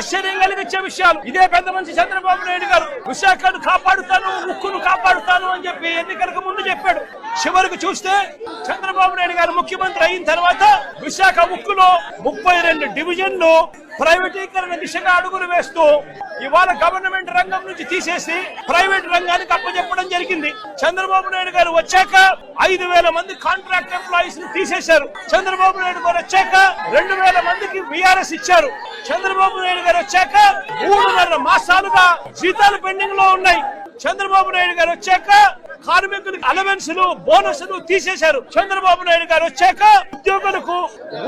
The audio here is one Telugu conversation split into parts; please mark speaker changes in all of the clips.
Speaker 1: ఆశ్చర్యం కలిగించే విషయాలు. ఇదే పెద్ద మనిషి చంద్రబాబు నాయుడు గారు విశాఖను కాపాడుతాను ఉక్కును కాపాడుతాను అని చెప్పి ఎన్నికలకు ముందు చెప్పాడు. చివరికి చూస్తే చంద్రబాబు నాయుడు గారు ముఖ్యమంత్రి అయిన తర్వాత విశాఖ ఉక్కులో ముప్పై రెండు డివిజన్లు ప్రైవేటీకరణ దిశగా అడుగులు వేస్తూ ఇవాళ గవర్నమెంట్ రంగం నుంచి తీసేసి ప్రైవేట్ రంగానికి అప్పచెప్పడం జరిగింది. చంద్రబాబు నాయుడు గారు వచ్చాక ఐదు వేల మంది కాంట్రాక్ట్ ఎంప్లాయీస్ని తీసేశారు. చంద్రబాబు నాయుడు గారు వచ్చాక రెండు వేల మందికి బీఆర్ఎస్ ఇచ్చారు. చంద్రబాబు నాయుడు గారు వచ్చాక మూడున్నర మాసాలుగా జీతాలు పెండింగ్లో ఉన్నాయి. చంద్రబాబు నాయుడు గారు వచ్చాక కార్మికులకు అలవెన్సులు బోనస్లు తీసేశారు. చంద్రబాబు నాయుడు గారు వచ్చాక ఉద్యోగులకు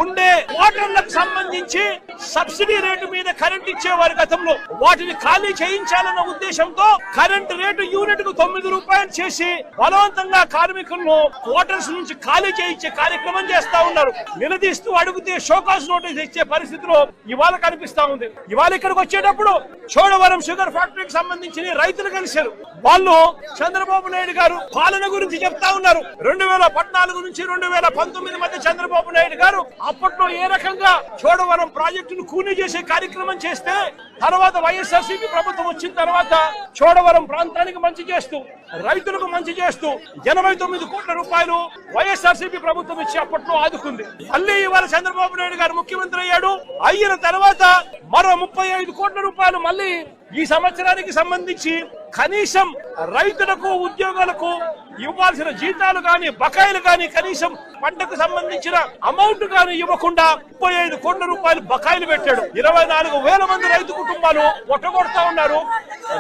Speaker 1: ఉండే ఓటర్లకు సంబంధించి సబ్సిడీ రేటు మీద కరెంట్ ఇచ్చేవారు గతంలో. వాటిని ఖాళీ చేయించాలన్న ఉద్దేశంతో కరెంట్ రేటు యూనిట్కు తొమ్మిది రూపాయలు చేసి బలవంతంగా కార్మికులను క్వార్టర్స్ నుంచి ఖాళీ చేయించే కార్యక్రమం చేస్తా ఉన్నారు. నిలదీస్తూ అడిగితే షోకాస్ నోటీస్ ఇచ్చే పరిస్థితిలో ఇవాళ కనిపిస్తా ఉంది. ఇవాళ ఇక్కడికి వచ్చేటప్పుడు చోడవరం షుగర్ ఫ్యాక్టరీకి సంబంధించిన రైతులు కలిశారు. వాళ్ళు చంద్రబాబు నాయుడు గారు పాలన గురించి చెప్తా ఉన్నారు. రెండు వేల పద్నాలుగు నుంచి రెండు వేల పంతొమ్మిది మధ్య చంద్రబాబు నాయుడు గారు అప్పట్లో ఏ రకంగా చోడవరం ప్రాజెక్టు ప్రాజెక్టును కూనీ చేసే కార్యక్రమం చేస్తే తర్వాత వైఎస్ఆర్సీపీ ప్రభుత్వం వచ్చిన తర్వాత చోడవరం ప్రాంతానికి మంచి చేస్తూ రైతులకు మంచి చేస్తూ ఎనభై తొమ్మిది కోట్ల రూపాయలు వైఎస్ఆర్సీపీ ప్రభుత్వం ఇచ్చి అప్పట్లో ఆదుకుంది. మళ్ళీ ఇవాళ చంద్రబాబు నాయుడు గారు ముఖ్యమంత్రి అయ్యాడు. అయిన తర్వాత మరో ముప్పై ఐదు కోట్ల రూపాయలు మళ్ళీ ఈ సంవత్సరానికి సంబంధించి కనీసం రైతులకు ఉద్యోగులకు ఇవ్వాల్సిన జీతాలు గాని బకాయిలు గాని కనీసం పంటకు సంబంధించిన అమౌంట్ గాని ఇవ్వకుండా ముప్పై ఐదు కోట్ల రూపాయలు బకాయిలు పెట్టాడు. ఇరవై నాలుగు వేల మంది రైతు కుటుంబాలు ఒట్టగొడతా ఉన్నారు.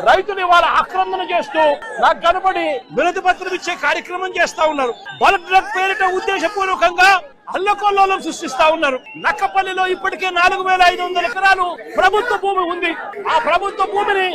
Speaker 1: రైతులు ఇవాళ ఆక్రమణ చేస్తూ నాకు కనబడి వినతి పత్రం ఇచ్చే కార్యక్రమం చేస్తా ఉన్నారు. బల్క్ డ్రగ్ పేరిట ఉద్దేశపూర్వకంగా అల్లకొల్లోలం సృష్టిస్తా ఉన్నారు. నక్కపల్లిలో ఇప్పటికే నాలుగు వేల ఐదు వందల ఎకరాలు ప్రభుత్వ భూమి ఉంది. ఆ ప్రభుత్వ భూమిని